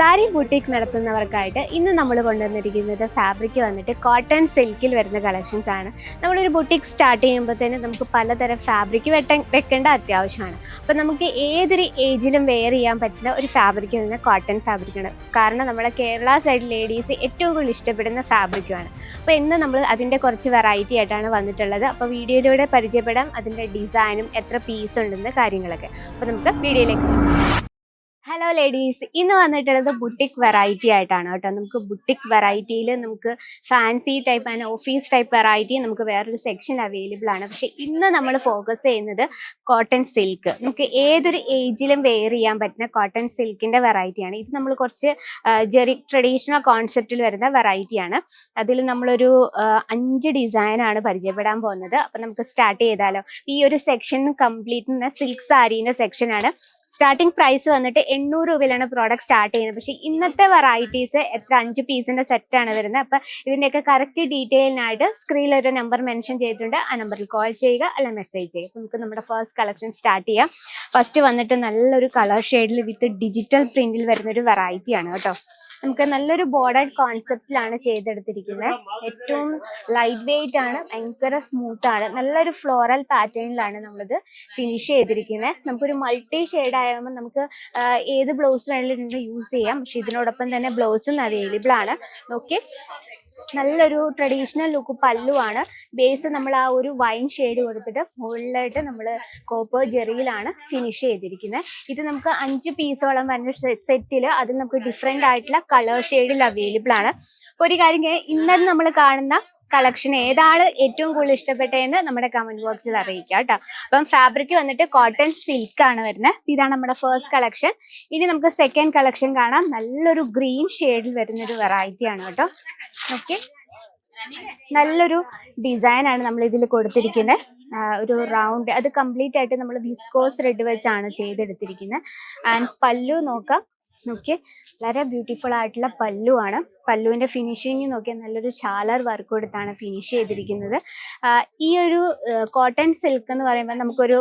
Sari boutique നടത്തുന്നവർക്കായിട്ട് ഇന്ന് നമ്മൾ കൊണ്ടുവന്നിരിക്കുന്നത് ഫാബ്രിക് വന്നിട്ട് കോട്ടൺ സിൽക്കിൽ വരുന്ന കളക്ഷൻസ് ആണ്. നമ്മളൊരു ബുട്ടീക്ക് സ്റ്റാർട്ട് ചെയ്യുമ്പോൾ തന്നെ നമുക്ക് പലതരം ഫാബ്രിക് വെട്ട വെക്കേണ്ട അത്യാവശ്യമാണ്. അപ്പോൾ നമുക്ക് ഏതൊരു ഏജിലും വെയർ ചെയ്യാൻ പറ്റുന്ന ഒരു ഫാബ്രിക് തന്നെ കോട്ടൺ ഫാബ്രിക്കാണ് കാരണം നമ്മുടെ കേരള സൈഡ് ലേഡീസ് ഏറ്റവും കൂടുതൽ ഇഷ്ടപ്പെടുന്ന ഫാബ്രിക്കുമാണ് അപ്പോൾ ഇന്ന് നമ്മൾ അതിന്റെ കുറച്ച് വെറൈറ്റി ആയിട്ടാണ് വന്നിട്ടുള്ളത്. അപ്പോൾ വീഡിയോയിലൂടെ പരിചയപ്പെടാം അതിന്റെ ഡിസൈനും എത്ര പീസ് ഉണ്ടെന്ന് കാര്യങ്ങളൊക്കെ. അപ്പോൾ നമുക്ക് വീഡിയോയിലേക്ക്. ഹലോ ലേഡീസ് ഇന്ന് വന്നിട്ടുള്ളത് ബുട്ടിക് വെറൈറ്റി ആയിട്ടാണ് കേട്ടോ. നമുക്ക് ബുട്ടിക് വെറൈറ്റിയിൽ നമുക്ക് fancy type and office type variety നമുക്ക് വേറൊരു സെക്ഷൻ അവൈലബിൾ ആണ്. പക്ഷെ ഇന്ന് നമ്മൾ ഫോക്കസ് ചെയ്യുന്നത് കോട്ടൺ സിൽക്ക് നമുക്ക് ഏതൊരു ഏജിലും വെയർ ചെയ്യാൻ പറ്റുന്ന കോട്ടൺ സിൽക്കിന്റെ വെറൈറ്റിയാണ് ഇത് നമ്മൾ കുറച്ച് ജെറി ട്രഡീഷണൽ കോൺസെപ്റ്റിൽ വരുന്ന വെറൈറ്റിയാണ് അതിൽ നമ്മളൊരു അഞ്ച് ഡിസൈനാണ് പരിചയപ്പെടാൻ പോകുന്നത്. അപ്പം നമുക്ക് സ്റ്റാർട്ട് ചെയ്താലോ. ഈ ഒരു സെക്ഷൻ കംപ്ലീറ്റ് സിൽക്ക് സാരീന്റെ സെക്ഷനാണ് സ്റ്റാർട്ടിംഗ് പ്രൈസ് വന്നിട്ട് എണ്ണൂറ് രൂപയിലാണ് പ്രോഡക്റ്റ് സ്റ്റാർട്ട് ചെയ്യുന്നത്. പക്ഷേ ഇന്നത്തെ വെറൈറ്റീസ് എത്ര അഞ്ച് പീസിന്റെ സെറ്റാണ് വരുന്നത്. അപ്പം ഇതിന്റെയൊക്കെ കറക്റ്റ് ഡീറ്റെയിലിനായിട്ട് സ്ക്രീനിൽ ഒരു നമ്പർ മെൻഷൻ ചെയ്തിട്ടുണ്ട്. ആ നമ്പറിൽ കോൾ ചെയ്യുക അല്ല മെസ്സേജ് ചെയ്യുക. നമുക്ക് നമ്മുടെ ഫസ്റ്റ് കളക്ഷൻ സ്റ്റാർട്ട് ചെയ്യാം. ഫസ്റ്റ് വന്നിട്ട് നല്ലൊരു കളർ ഷെയ്ഡിൽ വിത്ത് ഡിജിറ്റൽ പ്രിന്റിൽ വരുന്ന ഒരു വെറൈറ്റിയാണ് കേട്ടോ. നമുക്ക് നല്ലൊരു ബോർഡർ കോൺസെപ്റ്റിലാണ് ചെയ്തെടുത്തിരിക്കുന്നത്. ഏറ്റവും ലൈറ്റ് വെയിറ്റ് ആണ് ഭയങ്കര സ്മൂത്ത് ആണ്. നല്ലൊരു ഫ്ലോറൽ പാറ്റേണിലാണ് നമ്മളിത് ഫിനിഷ് ചെയ്തിരിക്കുന്നത്. നമുക്കൊരു മൾട്ടി ഷെയ്ഡ് ആകുമ്പോൾ നമുക്ക് ഏത് ബ്ലൗസ് വേണമെങ്കിലും യൂസ് ചെയ്യാം. പക്ഷെ ഇതിനോടൊപ്പം തന്നെ ബ്ലൗസും അവൈലബിൾ ആണ്. ഓക്കെ നല്ലൊരു ട്രഡീഷണൽ ലുക്ക് പല്ലുവാണ്. ബേസ് നമ്മൾ ആ ഒരു വൈൻ ഷെയ്ഡ് കൊടുത്തിട്ട് ഫുള്ളായിട്ട് നമ്മൾ കോപ്പർ ജെറിയിലാണ് ഫിനിഷ് ചെയ്തിരിക്കുന്നത്. ഇത് നമുക്ക് അഞ്ച് പീസോളം വരുന്ന സെറ്റിൽ അതിൽ നമുക്ക് ഡിഫറെന്റ് ആയിട്ടുള്ള കളർ ഷെയ്ഡിൽ അവൈലബിൾ ആണ്. ഒരു കാര്യം ഇന്നലെ നമ്മൾ കാണുന്ന കളക്ഷൻ ഏതാണ് ഏറ്റവും കൂടുതൽ ഇഷ്ടപ്പെട്ടതെന്ന് നമ്മുടെ കമന്റ് ബോക്സിൽ അറിയിക്കുക കേട്ടോ. അപ്പം ഫാബ്രിക് വന്നിട്ട് കോട്ടൺ സിൽക്ക് ആണ് വരുന്നത്. ഇതാണ് നമ്മുടെ ഫസ്റ്റ് കളക്ഷൻ ഇനി നമുക്ക് സെക്കൻഡ് കളക്ഷൻ കാണാം. നല്ലൊരു ഗ്രീൻ ഷെയ്ഡിൽ വരുന്ന ഒരു വെറൈറ്റി ആണ് കേട്ടോ. ഓക്കെ നല്ലൊരു ഡിസൈൻ ആണ് നമ്മൾ ഇതിൽ കൊടുത്തിരിക്കുന്നത്. ഒരു റൗണ്ട് അത് കംപ്ലീറ്റ് ആയിട്ട് നമ്മൾ വിസ്കോസ് ത്രെഡ് വെച്ചാണ് ചെയ്തെടുത്തിരിക്കുന്നത്. ആൻഡ് പല്ലു നോക്കാം. നോക്കിയേ വളരെ ബ്യൂട്ടിഫുൾ ആയിട്ടുള്ള പല്ലുവാണ്. പല്ലുവിന്റെ ഫിനിഷിങ് നോക്കിയാൽ നല്ലൊരു ചാലർ വർക്ക് കൊടുത്താണ് ഫിനിഷ് ചെയ്തിരിക്കുന്നത്. ഈ ഒരു കോട്ടൺ സിൽക്ക് എന്ന് പറയുമ്പോൾ നമുക്കൊരു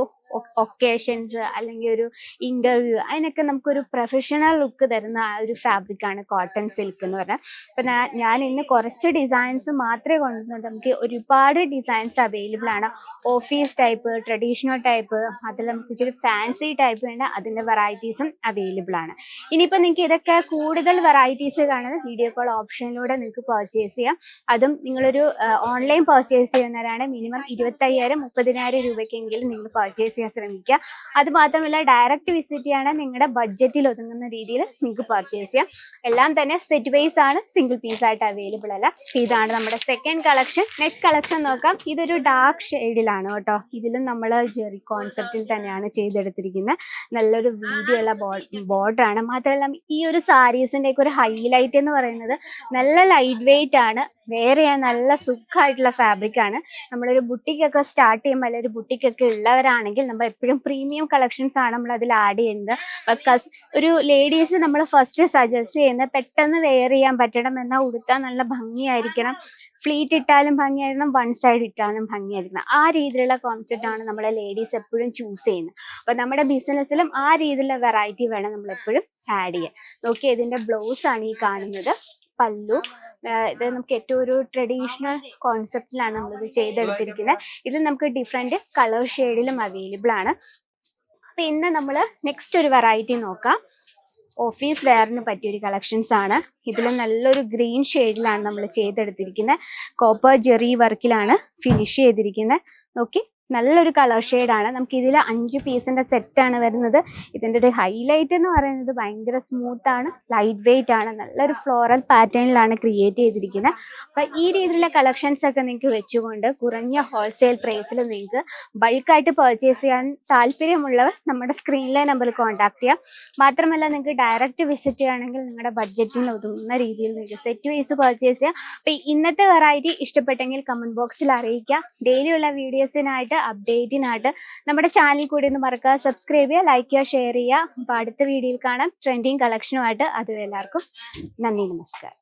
ഒക്കേഷൻസ് അല്ലെങ്കിൽ ഒരു ഇന്റർവ്യൂ അതിനൊക്കെ നമുക്കൊരു പ്രൊഫഷണൽ ലുക്ക് തരുന്ന ആ ഒരു ഫാബ്രിക്കാണ് കോട്ടൺ സിൽക്ക് എന്ന് പറഞ്ഞാൽ. അപ്പം ഞാൻ ഇന്ന് കുറച്ച് ഡിസൈൻസ് മാത്രമേ കൊണ്ടുവന്നുള്ളൂ. നമുക്ക് ഒരുപാട് ഡിസൈൻസ് അവൈലബിൾ ആണ്. ഓഫീസ് ടൈപ്പ് ട്രഡീഷണൽ ടൈപ്പ് അതിൽ നമുക്ക് ഇച്ചിരി ഫാൻസി ടൈപ്പ് വേണ്ട അതിന്റെ വെറൈറ്റീസും അവൈലബിൾ ആണ്. ഇനിയിപ്പോൾ നിങ്ങൾക്ക് ഇതൊക്കെ കൂടുതൽ വെറൈറ്റീസ് കാണുന്ന വീഡിയോ കോൾ ഓപ്ഷനിലൂടെ നിങ്ങൾക്ക് പർച്ചേസ് ചെയ്യാം. അതും നിങ്ങളൊരു ഓൺലൈൻ പർച്ചേസ് ചെയ്യുന്നവരാണ് മിനിമം ഇരുപത്തയ്യായിരം മുപ്പതിനായിരം രൂപയ്ക്കെങ്കിലും നിങ്ങൾ പർച്ചേസ് ചെയ്യാൻ ശ്രമിക്കുക. അത് മാത്രമല്ല ഡയറക്റ്റ് വിസിറ്റ് ചെയ്യണം നിങ്ങളുടെ ബഡ്ജറ്റിൽ ഒതുങ്ങുന്ന രീതിയിൽ നിങ്ങൾക്ക് പർച്ചേസ് ചെയ്യാം. എല്ലാം തന്നെ സെറ്റ് വൈസ് ആണ് സിംഗിൾ പീസ് ആയിട്ട് അവൈലബിൾ അല്ല. ഇതാണ് നമ്മുടെ സെക്കൻഡ് കളക്ഷൻ നെക്സ്റ്റ് കളക്ഷൻ നോക്കാം. ഇതൊരു ഡാർക്ക് ഷെയ്ഡിലാണ് കേട്ടോ. ഇതിലും നമ്മൾ ജെറി കോൺസെപ്റ്റിൽ തന്നെയാണ് ചെയ്തെടുത്തിരിക്കുന്നത്. നല്ലൊരു വീതിയുള്ള ബോർഡർ ആണ്. മാത്രമല്ല ഈ ഒരു സാരീസിന്റെയൊക്കെ ഒരു ഹൈലൈറ്റ് എന്ന് പറയുന്നത് നല്ല ലൈറ്റ് വെയിറ്റ് ആണ്. വേറെ നല്ല സുഖമായിട്ടുള്ള ഫാബ്രിക് ആണ്. നമ്മളൊരു ബുട്ടിക്കൊക്കെ സ്റ്റാർട്ട് ചെയ്യുമ്പോൾ അല്ലെങ്കിൽ ഒരു ബുട്ടിക്കൊക്കെ ഉള്ളവരാണെങ്കിൽ നമ്മൾ എപ്പോഴും പ്രീമിയം കളക്ഷൻസ് ആണ് നമ്മൾ അതിൽ ആഡ് ചെയ്യുന്നത്. ബിക്കോസ് ഒരു ലേഡീസ് നമ്മൾ ഫസ്റ്റ് സജസ്റ്റ് ചെയ്യുന്നത് പെട്ടെന്ന് വെയർ ചെയ്യാൻ പറ്റണം എന്നാൽ ഉടുത്താൽ നല്ല ഭംഗിയായിരിക്കണം. ഫ്ലീറ്റ് ഇട്ടാലും ഭംഗിയായിരിക്കണം വൺ സൈഡ് ഇട്ടാലും ഭംഗിയായിരിക്കണം. ആ രീതിയിലുള്ള കോൺസെപ്റ്റ് ആണ് നമ്മളെ ലേഡീസ് എപ്പോഴും ചൂസ് ചെയ്യുന്നത്. അപ്പൊ നമ്മുടെ ബിസിനസ്സിലും ആ രീതിയിലുള്ള വെറൈറ്റി വേണം നമ്മൾ എപ്പോഴും ആഡ് ചെയ്യാൻ. നോക്കി ഇതിന്റെ ബ്ലൗസ് ആണ് ഈ കാണുന്നത്. പല്ലു. ഇത് നമുക്ക് ഏറ്റവും ഒരു ട്രഡീഷണൽ കോൺസെപ്റ്റിലാണ് നമ്മളിത് ചെയ്തെടുത്തിരിക്കുന്നത് ഇത് നമുക്ക് ഡിഫറെന്റ് കളർ ഷെയ്ഡിലും അവൈലബിൾ ആണ്. അപ്പം ഇന്ന് നമ്മൾ നെക്സ്റ്റ് ഒരു വെറൈറ്റി നോക്കാം. ഓഫീസ് വെയറിന് പറ്റിയൊരു കളക്ഷൻസ് ആണ്. ഇതിൽ നല്ലൊരു ഗ്രീൻ ഷെയ്ഡിലാണ് നമ്മൾ ചെയ്തെടുത്തിരിക്കുന്നത് കോപ്പർ ജെറി വർക്കിലാണ് ഫിനിഷ് ചെയ്തിരിക്കുന്നത് നോക്കി നല്ലൊരു കളർ ഷെയ്ഡാണ് നമുക്ക് ഇതിൽ അഞ്ച് പീസിന്റെ സെറ്റാണ് വരുന്നത്. ഇതിന്റെ ഒരു ഹൈലൈറ്റ് എന്ന് പറയുന്നത് ഭയങ്കര സ്മൂത്താണ് ലൈറ്റ് വെയിറ്റ് ആണ് നല്ലൊരു ഫ്ലോറൽ പാറ്റേണിലാണ് ക്രിയേറ്റ് ചെയ്തിരിക്കുന്നത് അപ്പം ഈ രീതിയിലുള്ള കളക്ഷൻസ് ഒക്കെ നിങ്ങൾക്ക് വെച്ചുകൊണ്ട് കുറഞ്ഞ ഹോൾസെയിൽ പ്രൈസിൽ നിങ്ങൾക്ക് ബൾക്കായിട്ട് പർച്ചേസ് ചെയ്യാൻ താല്പര്യമുള്ളവർ നമ്മുടെ സ്ക്രീനിലെ നമ്പറിൽ കോൺടാക്ട് ചെയ്യാം. മാത്രമല്ല നിങ്ങൾക്ക് ഡയറക്റ്റ് വിസിറ്റ് ചെയ്യുകയാണെങ്കിൽ നിങ്ങളുടെ ബഡ്ജറ്റിന് ഒതുങ്ങുന്ന രീതിയിൽ നിങ്ങൾക്ക് സെറ്റ് വൈസ് പർച്ചേസ് ചെയ്യാം. അപ്പം ഇന്നത്തെ വെറൈറ്റി ഇഷ്ടപ്പെട്ടെങ്കിൽ കമന്റ് ബോക്സിൽ അറിയിക്കുക. ഡെയിലി ഉള്ള വീഡിയോസിനായിട്ട് അപ്ഡേറ്റിനായിട്ട് നമ്മുടെ ചാനൽ കൂടി ഒന്ന് മറക്കുക സബ്സ്ക്രൈബ് ചെയ്യുക ലൈക്ക് ചെയ്യുക ഷെയർ ചെയ്യുക. അപ്പോൾ അടുത്ത വീഡിയോയിൽ കാണാം. ട്രെൻഡിങ് കളക്ഷനുമായിട്ട് അതുവരെ എല്ലാവർക്കും നന്ദി നമസ്കാരം.